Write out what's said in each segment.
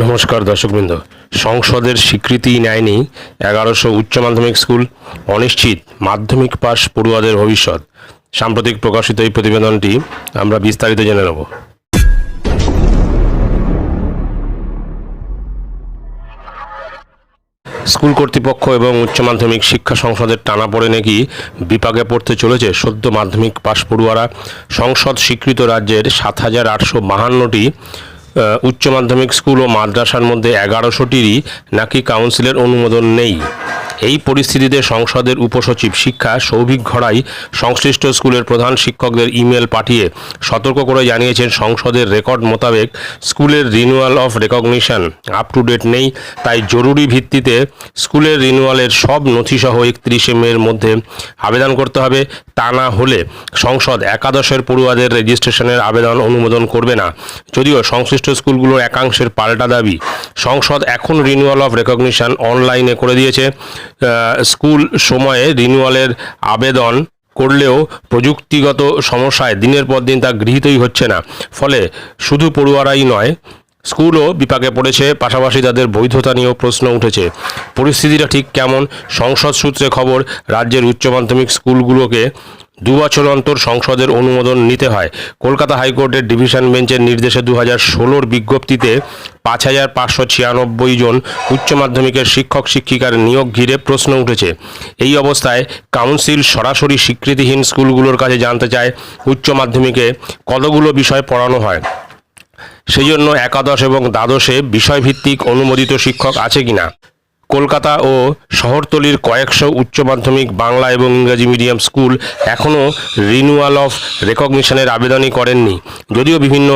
নমস্কার দর্শকবৃন্দ। সংসদের স্বীকৃতি নেয়নি এগারোশো উচ্চ মাধ্যমিক স্কুল। অনিশ্চিত মাধ্যমিক পাশ পড়ুয়াদের ভবিষ্যৎ। সাম্প্রতিক প্রকাশিত এই প্রতিবেদনটি আমরা বিস্তারিত জেনে নেব। স্কুল কর্তৃপক্ষ এবং উচ্চ মাধ্যমিক শিক্ষা সংসদের টানা পড়ে নাকি বিপাকে পড়তে চলেছে সদ্য মাধ্যমিক পাশ পড়ুয়ারা। সংসদ স্বীকৃত রাজ্যের সাত হাজার আটশো বাহান্নটি উচ্চ মাধ্যমিক স্কুল ও মাদ্রাসার মধ্যে এগারোশোটিরই নাকি কাউন্সিলের অনুমোদন নেই। এই পরিস্থিতিতে সংসদের উপসচিব শিক্ষা সৌভিক ঘড়াই সংশ্লিষ্ট স্কুলের প্রধান শিক্ষকদের ইমেল পাঠিয়ে সতর্ক করে জানিয়েছেন সংসদের রেকর্ড মোতাবেক স্কুলের renewal of recognition up to date নেই। তাই জরুরি ভিত্তিতে স্কুলের রিনিউয়ালের সব নথিসহ একত্রিশে মের মধ্যে আবেদন করতে হবে। তা না হলে সংসদ একাদশের পড়ুয়াদের রেজিস্ট্রেশনের আবেদন অনুমোদন করবে না। যদিও সংশ্লিষ্ট স্কুলগুলোর একাংশের পাল্টা দাবি সংসদ এখন রিনিউয়াল অফ রেকগনিশন অনলাইনে করে দিয়েছে। স্কুল সময়ে রিনিউয়ালের আবেদন করলেও প্রযুক্তিগত সমস্যায় দিনের পর দিন তা গৃহীতই হচ্ছে না। ফলে শুধু পড়ুয়ারাই নয় স্কুলও বিপাকে পড়েছে, পাশাপাশি তাদের বৈধতা নিয়েও প্রশ্ন উঠেছে। পরিস্থিতিটা ঠিক কেমন? সংসদ সূত্রে খবর, রাজ্যের উচ্চ মাধ্যমিক স্কুলগুলোকে দু বছর অন্তর সংসদের অনুমোদন নিতে হয়। কলকাতা হাইকোর্টের ডিভিশন বেঞ্চের নির্দেশে দু হাজার ষোলোর বিজ্ঞপ্তিতে পাঁচ হাজার পাঁচশো ছিয়ানব্বই জন উচ্চ মাধ্যমিকের শিক্ষক শিক্ষিকার নিয়োগ ঘিরে প্রশ্ন উঠেছে। এই অবস্থায় কাউন্সিল সরাসরি স্বীকৃতিহীন স্কুলগুলোর কাছে জানতে চায় উচ্চ মাধ্যমিকে কতগুলো বিষয় পড়ানো হয়। সেই জন্য একাদশ এবং দ্বাদশে বিষয়ভিত্তিক অনুমোদিত শিক্ষক আছে কিনা। কলকাতা ও শহরতলির কয়েকশো উচ্চ মাধ্যমিক বাংলা এবং ইংরাজি মিডিয়াম স্কুল এখনও রিনুয়াল অফ রেকগনিশনের আবেদনই করেননি। যদিও বিভিন্ন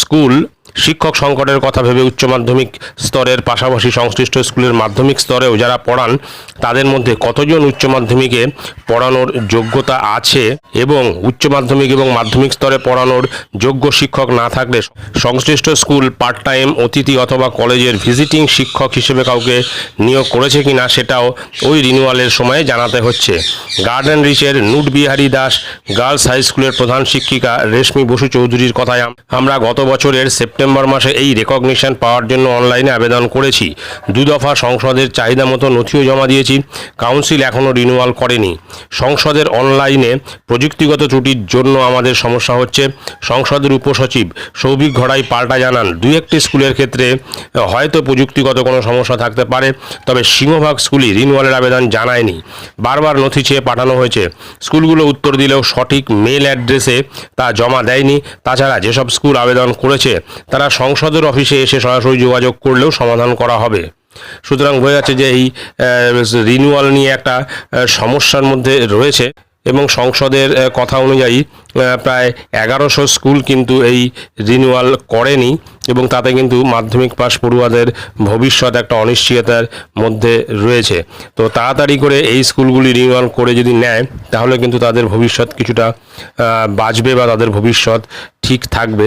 স্কুল শিক্ষক সংকটের কথা ভেবে উচ্চ মাধ্যমিক স্তরের পাশাপাশি সংশ্লিষ্ট স্কুলের মাধ্যমিক স্তরেও যারা পড়ান, তাদের মধ্যে কতজন উচ্চ মাধ্যমিকে পড়ানোর যোগ্যতা আছে এবং উচ্চ মাধ্যমিক এবং মাধ্যমিক স্তরে পড়ানোর যোগ্য শিক্ষক না থাকলে সংশ্লিষ্ট স্কুল পার্ট টাইম অতিথি অথবা কলেজের ভিজিটিং শিক্ষক হিসেবে কাউকে নিয়োগ করেছে কিনা সেটাও ওই রিনিউয়ালের সময়ে জানাতে হচ্ছে। গার্ডেন রিচের নুট বিহারী দাস, গার্লস হাই স্কুলের প্রধান শিক্ষিকা রেশমি বসু চৌধুরীর কথায় আমরা গত বছরের সেপ্টেম্বর মাসে এই রেকগনিশন পাওয়ার জন্য অনলাইনে আবেদন করেছি। দু দফা সংসদের চাহিদা মতো নথিও জমা দিয়েছি। কাউন্সিল এখনও রিনিউয়াল করেনি। সংসদের অনলাইনে প্রযুক্তিগত ত্রুটির জন্য আমাদের সমস্যা হচ্ছে। সংসদের উপসচিব সৌভিক ঘড়াই পাল্টা জানান, দু একটি স্কুলের ক্ষেত্রে হয়তো প্রযুক্তিগত কোনো সমস্যা থাকতে পারে, তবে সিংহভাগ স্কুলই রিনিউয়ালের আবেদন জানায়নি। বারবার নথি চেয়ে পাঠানো হয়েছে। স্কুলগুলো উত্তর দিলেও সঠিক মেল অ্যাড্রেসে তা জমা দেয়নি। তাছাড়া যেসব স্কুল আবেদন করেছে তারা সংসদের অফিসে এসে সরাসরি যোগাযোগ করলেও সমাধান করা হবে। সুতরাং বোঝা যাচ্ছে যে এই রিনিউয়াল নিয়ে একটা সমস্যার মধ্যে রয়েছে এবং সংসদের কথা অনুযায়ী প্রায় এগারোশো স্কুল কিন্তু এই রিনিউয়াল করেনি এবং তাতে কিন্তু মাধ্যমিক পাশ পড়ুয়াদের ভবিষ্যৎ একটা অনিশ্চয়তার মধ্যে রয়েছে। তো তাড়াতাড়ি করে এই স্কুলগুলি রিনিউয়াল করে যদি নেয়, তাহলে কিন্তু তাদের ভবিষ্যৎ কিছুটা বাঁচবে বা তাদের ভবিষ্যৎ ঠিক থাকবে।